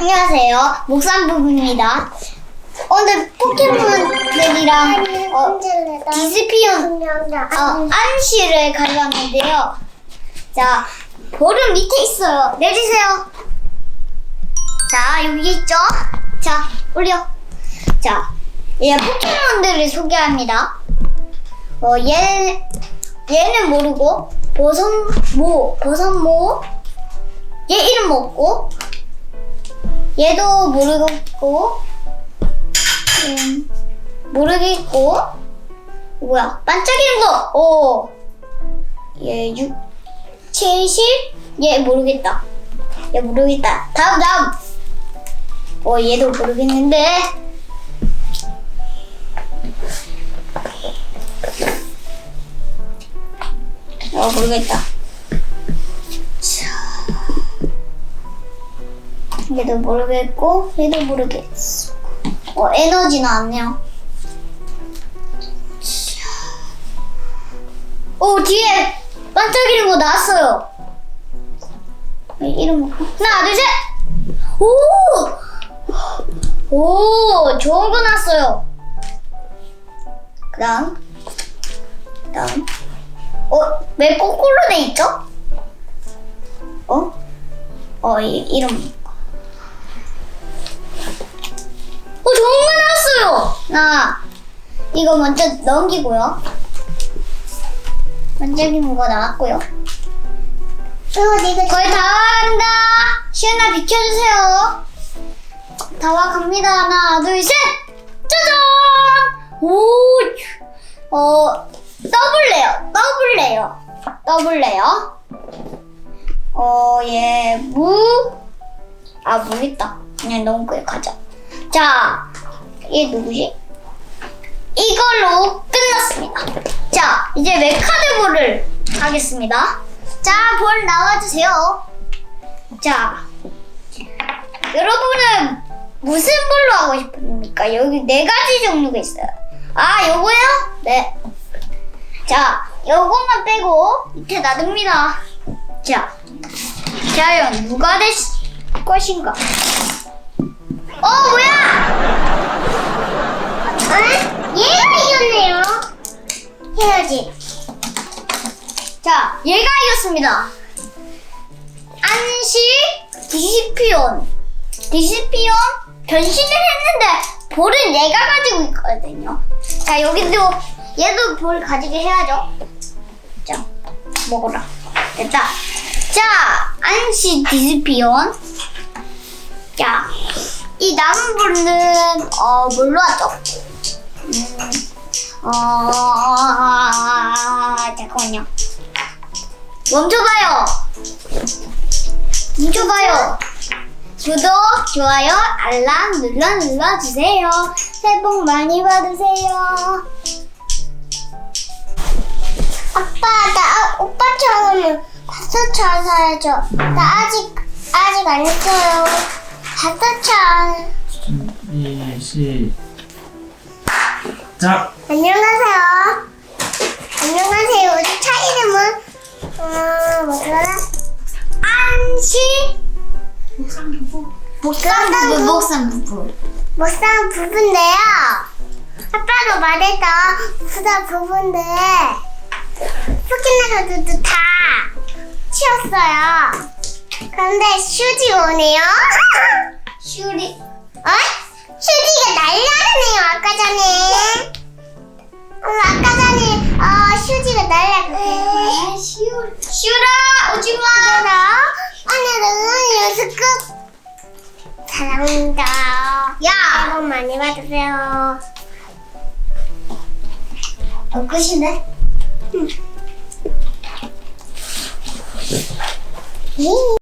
안녕하세요. 목산부부입니다. 오늘 포켓몬들이랑 어, 디스피온 어, 안시를 가져왔는데요. 자, 볼은 밑에 있어요. 내리세요. 자, 여기 있죠? 자, 올려. 자, 얘 포켓몬들을 소개합니다. 어, 얘, 얘는 모르고, 버섯모, 버섯모, 얘 이름 없고, 얘도 모르겠고, 음, 모르겠고, 뭐야, 반짝이는 거, 오, 얘 6, 70? 얘 모르겠다. 얘 모르겠다. 다음, 다음. 어, 얘도 모르겠는데. 어, 모르겠다. 얘도 모르겠고, 얘도 모르겠어. 어, 에너지 나왔네요. 자. 오, 뒤에 반짝이는 거 나왔어요. 이름 하나, 둘, 셋! 오! 오, 좋은 거 나왔어요. 그 다음. 그 다음. 어, 왜 거꾸로 돼 있죠? 어? 어, 이, 이름. 어, 거 나왔어요! 나, 이거 먼저 넘기고요. 반짝이는 거 나왔고요. 어, 내가 거의 다 간다. 시은아 비켜주세요. 다 와갑니다. 하나, 둘, 셋. 짜잔. 오, 어, 더블레요. 더블레요. 더블레요. 어, 얘 무. 아, 모르겠다. 그냥 넘고 가자. 자, 얘 누구지? 이걸로 끝났습니다. 자, 이제 메카드볼을 하겠습니다. 자, 볼 나와주세요. 자, 여러분은 무슨 볼로 하고 싶습니까? 여기 네 가지 종류가 있어요. 아, 요거요? 네. 자, 요것만 빼고 밑에 놔둡니다. 자, 과연 누가 될 것인가? 어, 뭐야? 응? 얘가 이겼네요. 해야지. 자, 얘가 이겼습니다. 안시 디시피온. 디시피온 변신을 했는데 볼은 얘가 가지고 있거든요. 자, 여기도 얘도 볼 가지게 해야죠. 자, 먹어라. 됐다. 자, 안시 디시피온. 자, 이 남은 볼은 어 뭘로 하죠? 음, 어 잠깐만요. 멈춰봐요. 멈춰봐요. 구독, 좋아요, 알람 눌러 눌러주세요. 새해 복 많이 받으세요. 아빠, 나 오빠처럼 다섯 차 사야죠. 나 아직 아직 안 했어요. 다섯 차. 준비 시 작 안녕하세요. 안녕하세요. 우리 차 이름은 어 뭐더라? 안시 목산 부부 목산 부부 목산 부부인데요. 아빠도 말했다 목산 부부인데 포켓몬들도 다 치웠어요. 그런데 슈지 오네요. 슈리 어? 슈지 오지마. 오늘은 연습 끝. 사랑합니다. 야. 새해 복 많이 받으세요. 어 끝인데? 응.